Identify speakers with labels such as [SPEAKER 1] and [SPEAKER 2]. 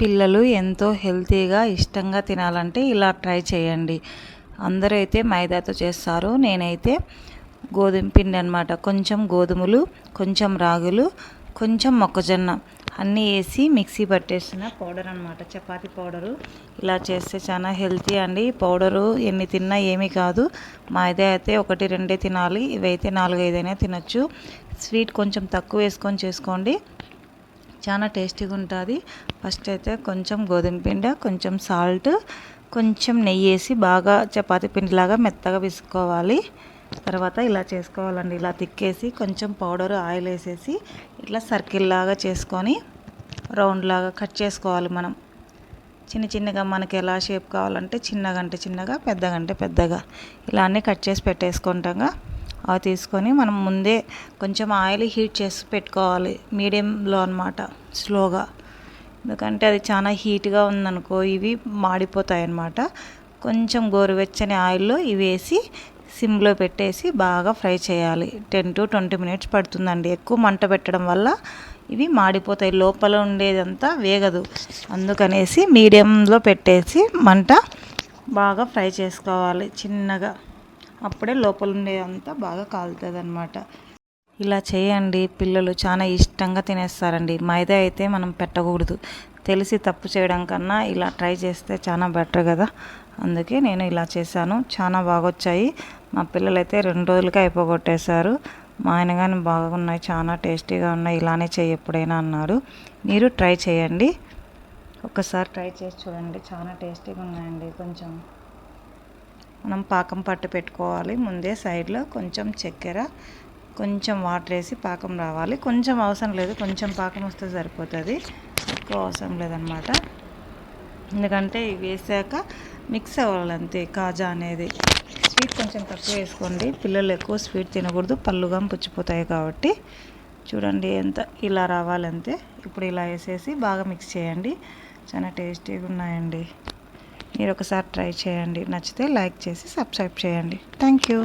[SPEAKER 1] పిల్లలు ఎంతో హెల్తీగా ఇష్టంగా తినాలంటే ఇలా ట్రై చేయండి. అందరూ అయితే మైదాతో చేస్తారు. నేనైతే గోధుమ పిండి అనమాట కొంచెం గోధుమలు కొంచెం రాగులు కొంచెం మొక్కజొన్న అన్నీ వేసి మిక్సీ పట్టేసిన పౌడర్ అనమాట చపాతీ పౌడరు. ఇలా చేస్తే చాలా హెల్తీ అండి. పౌడరు ఎన్ని తిన్నా ఏమీ కాదు. మైదా అయితే ఒకటి రెండే తినాలి. ఇవైతే నాలుగైదైనా తినచ్చు తినొచ్చు. స్వీట్ కొంచెం తక్కువ వేసుకొని చేసుకోండి. చాలా టేస్టీగా ఉంటుంది. ఫస్ట్ అయితే కొంచెం గోధుమ పిండి కొంచెం సాల్ట్ కొంచెం నెయ్యి వేసి బాగా చపాతీ పిండిలాగా మెత్తగా విసుకోవాలి. తర్వాత ఇలా చేసుకోవాలండి. ఇలా తిక్కేసి కొంచెం పౌడర్ ఆయిల్ వేసేసి ఇట్లా సర్కిల్ లాగా చేసుకొని రౌండ్ లాగా కట్ చేసుకోవాలి మనం. చిన్న చిన్నగా మనకి ఎలా షేప్ కావాలంటే చిన్నగా అంటే చిన్నగా పెద్దగా అంటే పెద్దగా. ఇలా అన్నీ కట్ చేసి పెట్టేసుకుంటాగా అవి తీసుకొని మనం ముందే కొంచెం ఆయిల్ హీట్ చేసి పెట్టుకోవాలి. మీడియంలో అనమాట స్లోగా. ఎందుకంటే అది చాలా హీట్గా ఉందనుకో ఇవి మాడిపోతాయి అన్నమాట కొంచెం గోరువెచ్చని ఆయిల్లో ఇవి వేసి సిమ్లో పెట్టేసి బాగా ఫ్రై చేయాలి. టెన్ టు ట్వంటీ మినిట్స్ పడుతుందండి. ఎక్కువ మంట పెట్టడం వల్ల ఇవి మాడిపోతాయి. లోపల ఉండేదంతా వేగదు. అందుకనేసి మీడియంలో పెట్టేసి మంట బాగా ఫ్రై చేసుకోవాలి చిన్నగా. అప్పుడే లోపల ఉండేదంతా బాగా కాలుతుంది అనమాట ఇలా చేయండి పిల్లలు చాలా ఇష్టంగా తినేస్తారండి. మైదా అయితే మనం పెట్టకూడదు. తెలిసి తప్పు చేయడం కన్నా ఇలా ట్రై చేస్తే చాలా బెటర్ కదా. అందుకే నేను ఇలా చేశాను. చాలా బాగా వచ్చాయి మా పిల్లలు అయితే రెండు రోజులకే అయిపోగొట్టేశారు. మా ఆయన కానీ బాగున్నాయి చాలా టేస్టీగా ఉన్నాయి. ఇలానే చేయి ఎప్పుడైనా అన్నారు. మీరు ట్రై చేయండి. ఒకసారి ట్రై చేసి చూడండి. చాలా టేస్టీగా ఉన్నాయండి. కొంచెం మనం పాకం పట్టు పెట్టుకోవాలి. ముందే సైడ్లో కొంచెం చక్కెర కొంచెం వాటర్ వేసి పాకం రావాలి. కొంచెం అవసరం లేదు. కొంచెం పాకం వస్తే సరిపోతుంది. ఎక్కువ అవసరం లేదనమాట. ఎందుకంటే ఇవి వేసాక మిక్స్ అవ్వాలి అంతే. కాజా అనేది స్వీట్ కొంచెం తక్కువ వేసుకోండి. పిల్లలు ఎక్కువ స్వీట్ తినకూడదు. పళ్ళుగా పుచ్చిపోతాయి కాబట్టి. చూడండి ఎంత ఇలా రావాలంతే. ఇప్పుడు ఇలా వేసేసి బాగా మిక్స్ చేయండి. చాలా టేస్టీగా ఉన్నాయండి. మీరు ఒకసారి ట్రై చేయండి. నచ్చితే లైక్ చేసి సబ్స్క్రైబ్ చేయండి. Thank you.